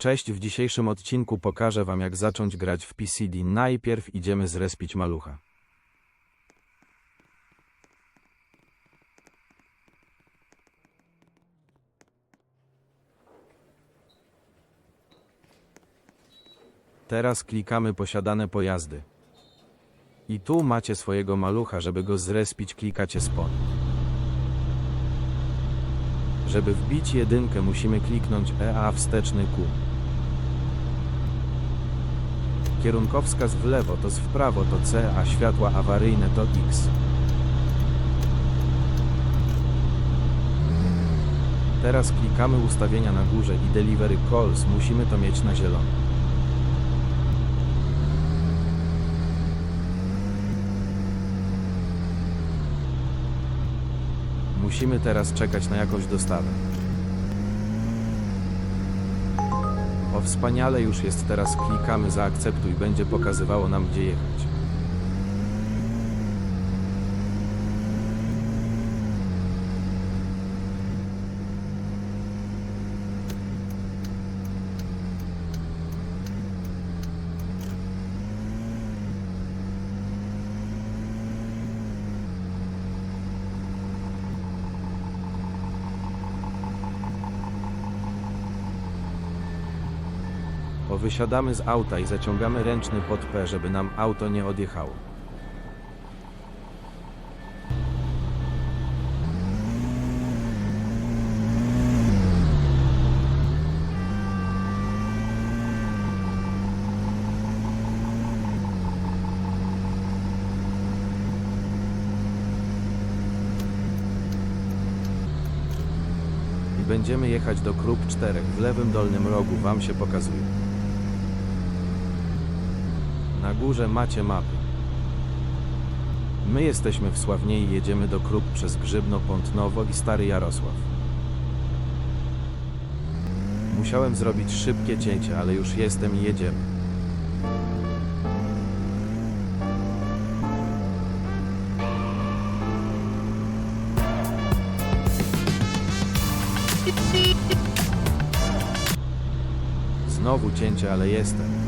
Cześć, w dzisiejszym odcinku pokażę wam jak zacząć grać w PCD. Najpierw idziemy zrespić malucha. Teraz klikamy posiadane pojazdy. I tu macie swojego malucha, żeby go zrespić klikacie spawn. Żeby wbić jedynkę musimy kliknąć EA wsteczny Q. Kierunkowskaz w lewo to z w prawo to C, a światła awaryjne to X. Teraz klikamy ustawienia na górze i Delivery Calls musimy to mieć na zielono. Musimy teraz czekać na jakąś dostawę. Wspaniale już jest teraz klikamy zaakceptuj będzie pokazywało nam gdzie jechać. O wysiadamy z auta i zaciągamy ręczny pod P, żeby nam auto nie odjechało. Będziemy jechać do Kruk 4 w lewym dolnym rogu wam się pokazuje. Na górze macie mapy. My jesteśmy w Sławnie i jedziemy do Kruk przez Grzybno, Pątnowo i Stary Jarosław. Musiałem zrobić szybkie cięcie, ale już jestem i jedziemy. Znowu cięcie, ale jestem.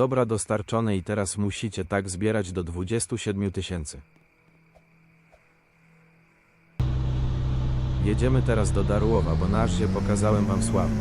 Dobra dostarczone i teraz musicie tak zbierać do 27 tysięcy. Jedziemy teraz do Darłowa, bo na razie pokazałem wam sławę.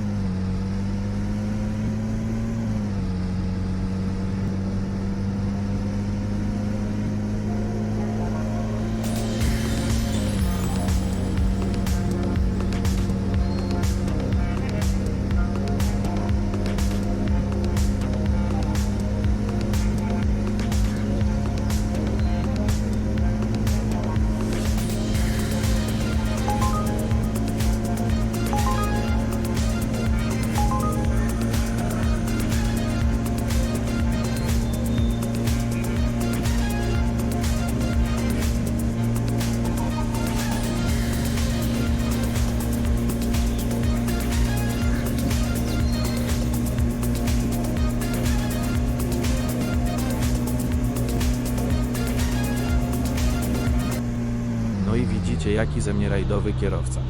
Jaki ze mnie rajdowy kierowca.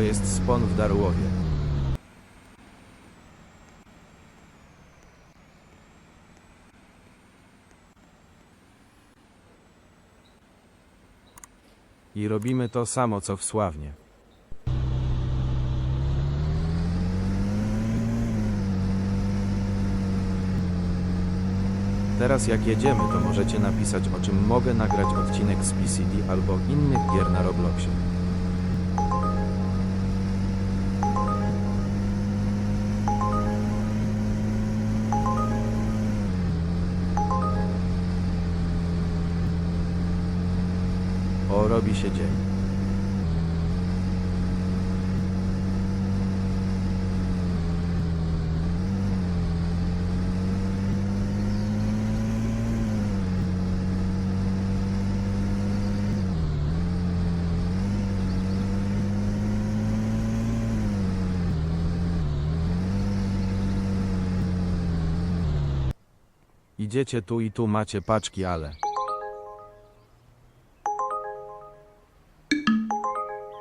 Jest spon w Darłowie. I robimy to samo co w Sławnie. Teraz jak jedziemy, to możecie napisać o czym mogę nagrać odcinek z PCD albo innych gier na Robloxie. Idziecie tu i tu macie paczki, ale...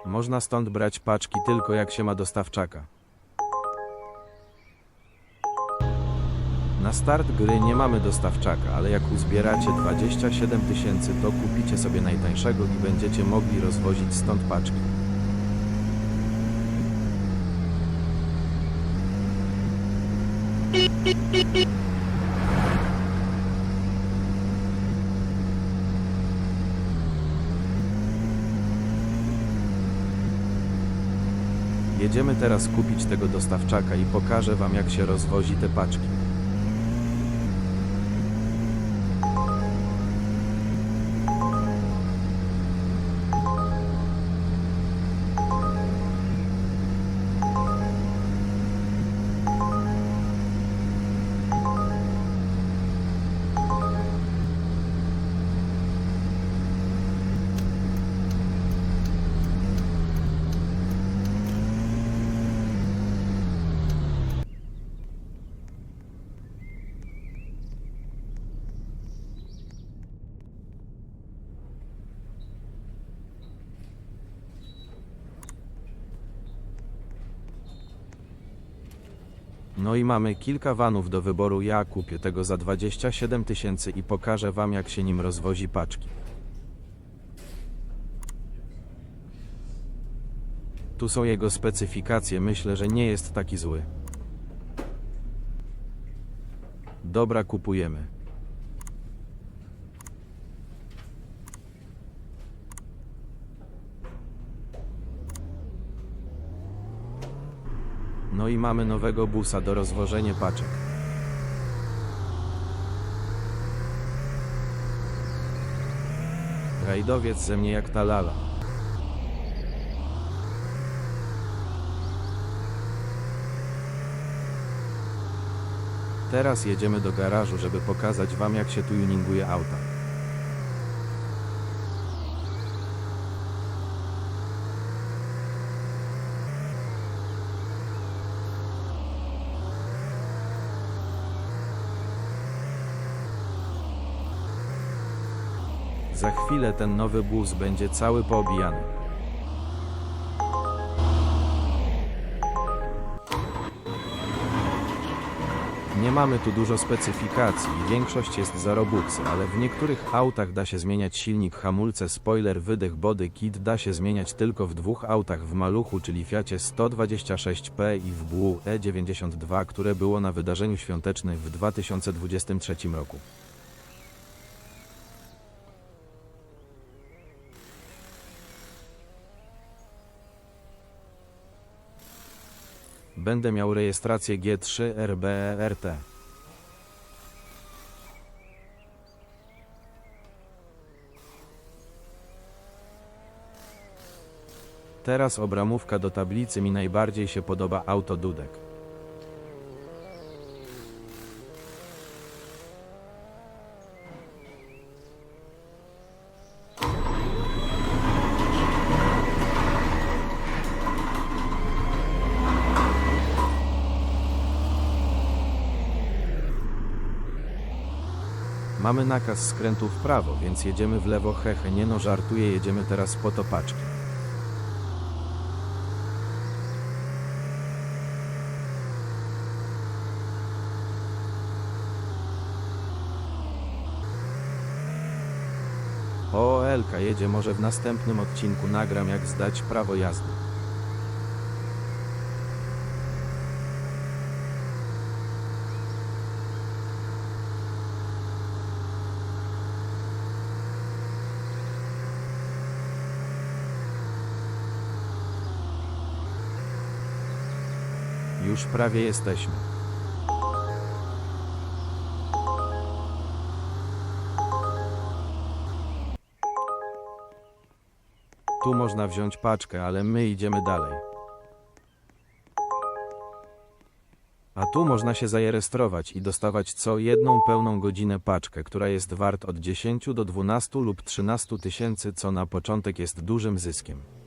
Można stąd brać paczki tylko jak się ma dostawczaka. Na start gry nie mamy dostawczaka, ale jak uzbieracie 27 tysięcy, to kupicie sobie najtańszego i będziecie mogli rozwozić stąd paczki. Jedziemy teraz kupić tego dostawczaka i pokażę wam jak się rozwozi te paczki. No i mamy kilka vanów do wyboru. Ja kupię tego za 27 tysięcy i pokażę wam jak się nim rozwozi paczki. Tu są jego specyfikacje, myślę, że nie jest taki zły. Dobra, kupujemy. No i mamy nowego busa do rozwożenia paczek. Rajdowiec ze mnie jak ta lala. Teraz jedziemy do garażu, żeby pokazać wam jak się tuninguje auta. Za chwilę ten nowy bus będzie cały poobijany. Nie mamy tu dużo specyfikacji większość jest za Robuxy, ale w niektórych autach da się zmieniać silnik, hamulce, spoiler, wydech, body kit da się zmieniać tylko w dwóch autach w Maluchu, czyli Fiacie 126P i w BU E92, które było na wydarzeniu świątecznym w 2023 roku. Będę miał rejestrację G3 RBRT. Teraz obramówka do tablicy mi najbardziej się podoba auto Dudek. Mamy nakaz skrętu w prawo, więc jedziemy w lewo hehe, nie no żartuję, jedziemy teraz po topaczki. O, Elka jedzie, może w następnym odcinku nagram jak zdać prawo jazdy. Już prawie jesteśmy. Tu można wziąć paczkę, ale my idziemy dalej. A tu można się zarejestrować i dostawać co jedną pełną godzinę paczkę, która jest wart od 10 do 12 lub 13 tysięcy, co na początek jest dużym zyskiem.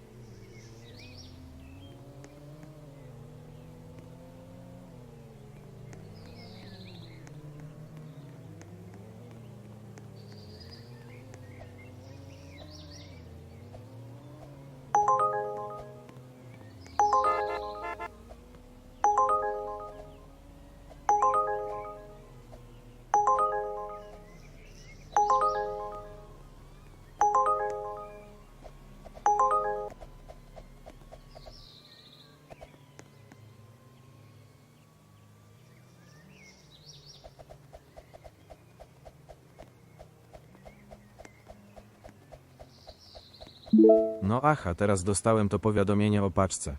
No aha, teraz dostałem to powiadomienie o paczce.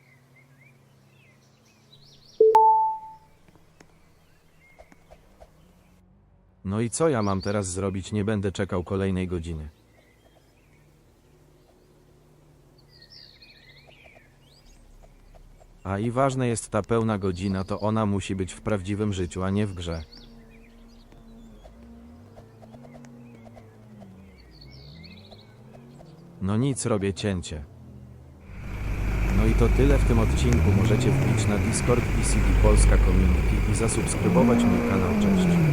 No i co ja mam teraz zrobić? Nie będę czekał kolejnej godziny. A i ważne jest ta pełna godzina, to ona musi być w prawdziwym życiu, a nie w grze. No nic, robię cięcie. No i to tyle w tym odcinku. Możecie wbić na Discord PCD Polska Community i zasubskrybować mój kanał. Cześć.